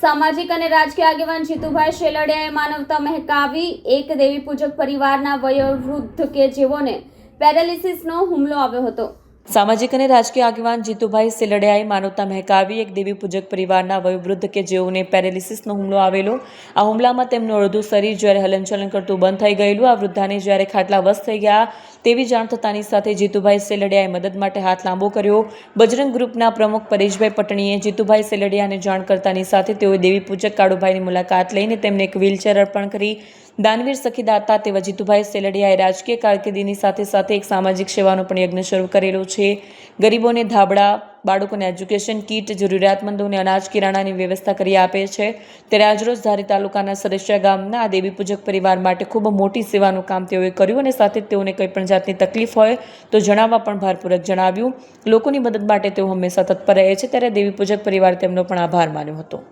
સામાજિક અને રાજકીય આગેવાન જીતુભાઈ શેલડિયાએ માનવતા મહેકાવી એક દેવી પૂજક પરિવારના વયોવૃદ્ધ કે જેઓને પેરાલિસિસનો હુમલો આવ્યો હતો. સામાજિક અને રાજકીય આગેવાન જીતુભાઈ સેલડિયાએ માનવતા મહેકાવી એક દેવી પૂજક પરિવારના વયોવૃદ્ધ કે જેઓને પેરેલિસિસનો હુમલો આવેલો. આ હુમલામાં તેમનું અડધું શરીર જ્યારે હલનચલન કરતું બંધ થઈ ગયેલું, આ વૃદ્ધાને જ્યારે ખાટલા વશ થઈ ગયા, તેવી જાણ થતાની સાથે જીતુભાઈ સેલડિયાએ મદદ માટે હાથ લાંબો કર્યો. બજરંગ ગ્રુપના પ્રમુખ પરેશભાઈ પટણીએ જીતુભાઈ સેલડિયાને જાણ કરતાની સાથે તેઓએ દેવી પૂજક કાળુભાઈની મુલાકાત લઈને તેમને એક વ્હીલચેર અર્પણ કરી. દાનવીર સખીદાતા તેવા જીતુભાઈ સેલડિયાએ રાજકીય કારકિર્દીની સાથે સાથે એક સામાજિક સેવાનો પણ યજ્ઞ શરૂ કરેલો છે. ગરીબોને ધાબળા, બાળકોને એજ્યુકેશન કીટ, જરૂરિયાતમંદોને અનાજ, કિરાણાની વ્યવસ્થા કરી આપે છે. ત્યારે આજરોજ ધારી તાલુકાના સરસિયા ગામના આ દેવી પૂજક પરિવાર માટે ખૂબ મોટી સેવાનું કામ તેઓએ કર્યું અને સાથે તેઓને કંઈ પણ જાતની તકલીફ હોય તો જણાવવા પણ ભારપૂર્વક જણાવ્યું. લોકોની મદદ માટે તેઓ હંમેશા તત્પર રહે છે. ત્યારે દેવી પૂજક પરિવાર તેમનો પણ આભાર માન્યો હતો.